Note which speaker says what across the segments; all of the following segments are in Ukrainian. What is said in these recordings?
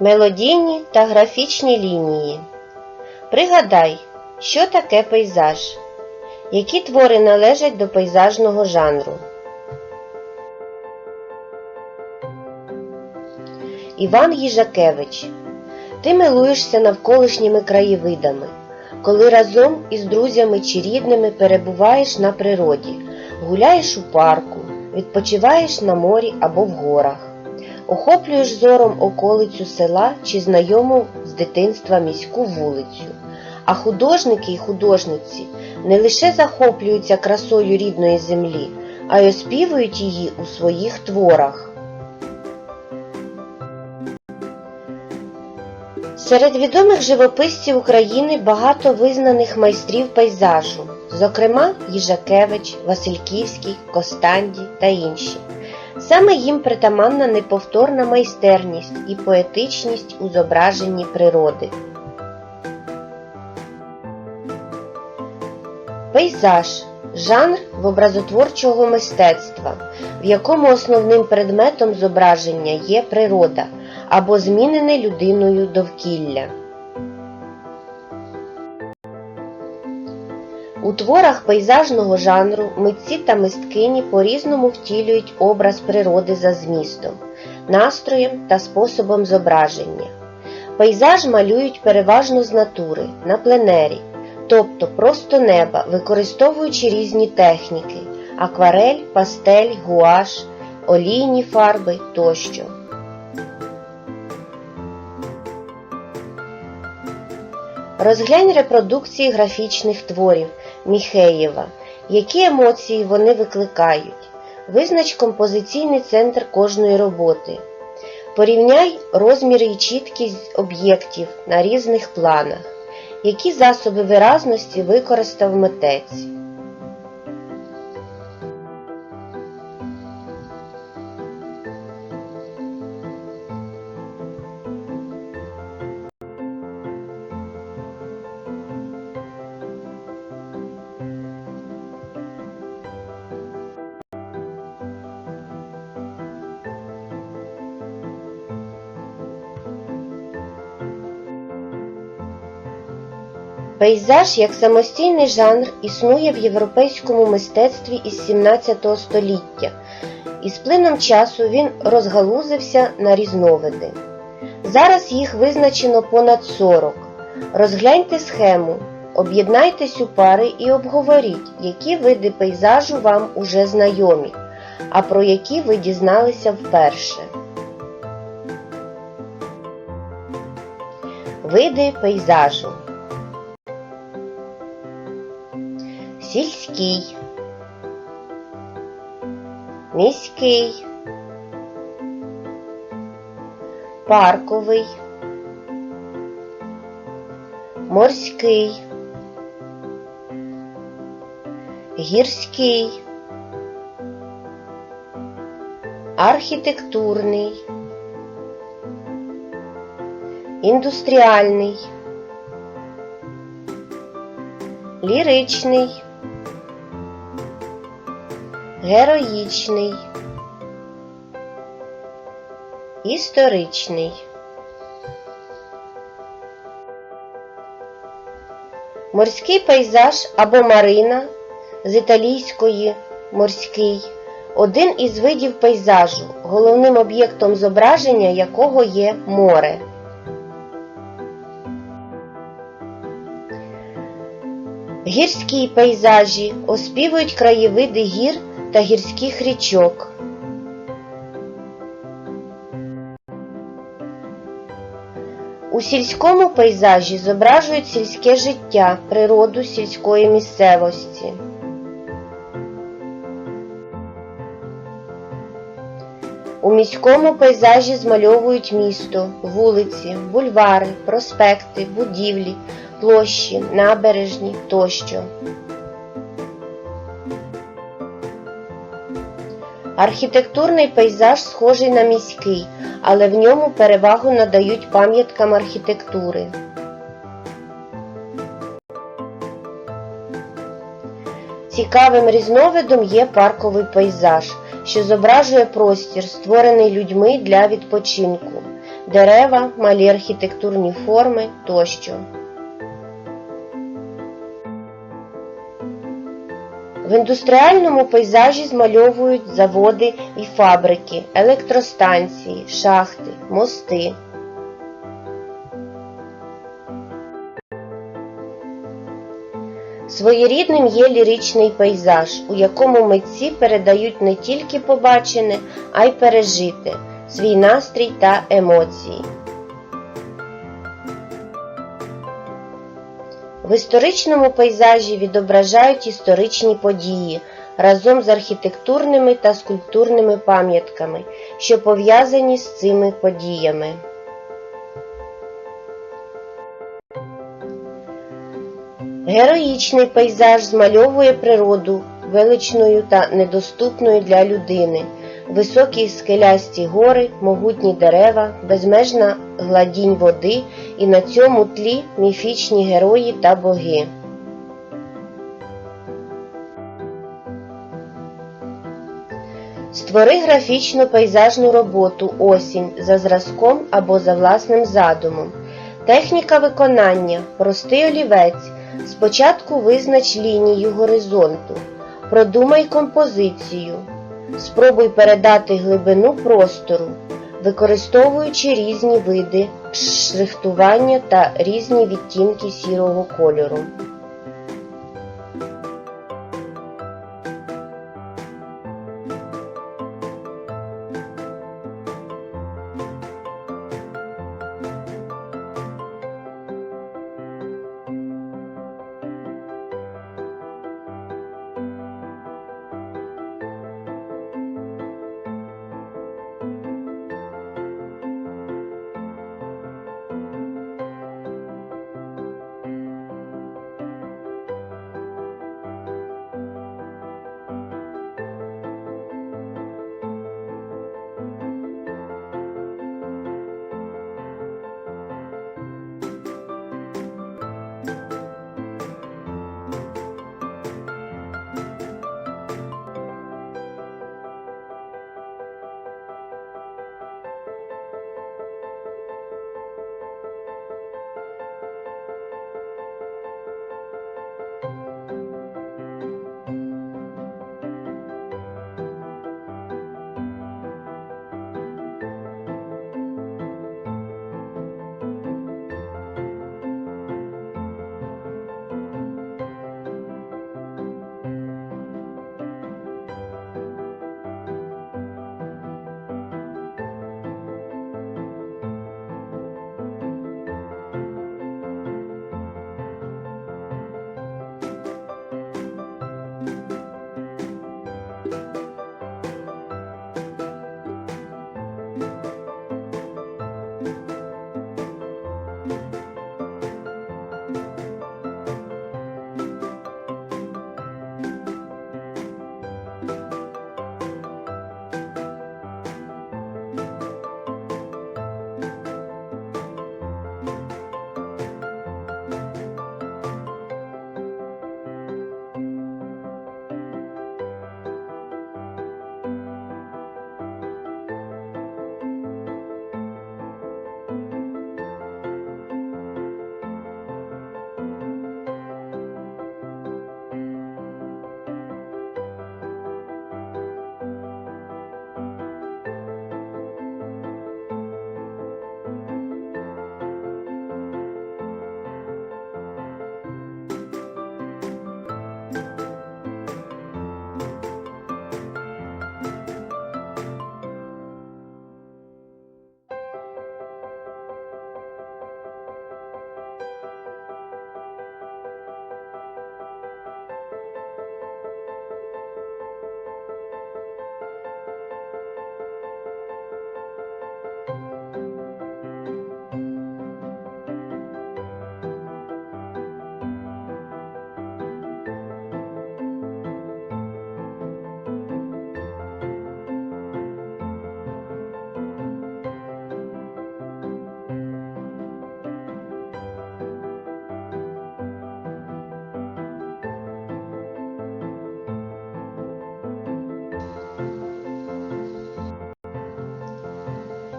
Speaker 1: Мелодійні та графічні лінії. Пригадай, що таке пейзаж. Які твори належать до пейзажного жанру? Іван Їжакевич. Ти милуєшся навколишніми краєвидами, коли разом із друзями чи рідними перебуваєш на природі, гуляєш у парку, відпочиваєш на морі або в горах, охоплюєш зором околицю села чи знайому з дитинства міську вулицю. А художники й художниці не лише захоплюються красою рідної землі, а й оспівують її у своїх творах. Серед відомих живописців України багато визнаних майстрів пейзажу, зокрема Їжакевич, Васильківський, Костанді та інші. Саме їм притаманна неповторна майстерність і поетичність у зображенні природи. Пейзаж жанр в образотворчого мистецтва, в якому основним предметом зображення є природа або змінене людиною довкілля. У творах пейзажного жанру митці та мисткині по-різному втілюють образ природи за змістом, настроєм та способом зображення. Пейзаж малюють переважно з натури, на пленері, тобто просто неба, використовуючи різні техніки акварель, пастель, гуаш, олійні фарби тощо. Розглянь репродукції графічних творів Міхеєва, які емоції вони викликають. Визнач композиційний центр кожної роботи. Порівняй розміри і чіткість об'єктів на різних планах, які засоби виразності використав митець. Пейзаж як самостійний жанр існує в європейському мистецтві із 17 століття, і з плином часу він розгалузився на різновиди. Зараз їх визначено понад 40. Розгляньте схему, об'єднайтесь у пари і обговоріть, які види пейзажу вам уже знайомі, а про які ви дізналися вперше. Види пейзажу. Сільський, міський, парковий, морський, гірський, архітектурний, індустріальний, ліричний. Героїчний, історичний. Морський пейзаж або марина з італійської морський один із видів пейзажу, головним об'єктом зображення якого є море. Гірські пейзажі оспівують краєвиди гір та гірських річок. У сільському пейзажі зображують сільське життя, природу сільської місцевості. У міському пейзажі змальовують місто, вулиці, бульвари, проспекти, будівлі, площі, набережні тощо. Архітектурний пейзаж схожий на міський, але в ньому перевагу надають пам'яткам архітектури. Цікавим різновидом є парковий пейзаж, що зображує простір, створений людьми для відпочинку. дерева, малі архітектурні форми тощо. В індустріальному пейзажі змальовують заводи і фабрики, електростанції, шахти, мости. Своєрідним є ліричний пейзаж, у якому митці передають не тільки побачене, а й пережите, свій настрій та емоції. В історичному пейзажі відображають історичні події разом з архітектурними та скульптурними пам'ятками, що пов'язані з цими подіями. Героїчний пейзаж змальовує природу величною та недоступною для людини, високі скелясті гори, могутні дерева, безмежна гладінь води і на цьому тлі міфічні герої та боги. Створи графічну пейзажну роботу осінь за зразком або за власним задумом. Техніка виконання простий олівець. Спочатку визнач лінію горизонту, продумай композицію, спробуй передати глибину простору, використовуючи різні види шрифтування та різні відтінки сірого кольору.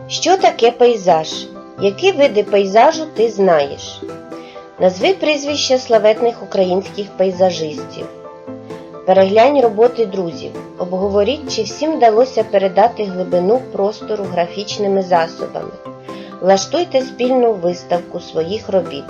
Speaker 1: Що таке пейзаж? Які види пейзажу ти знаєш? Назви прізвища славетних українських пейзажистів. Переглянь роботи друзів. Обговоріть, чи всім вдалося передати глибину простору графічними засобами. Влаштуйте спільну виставку своїх робіт.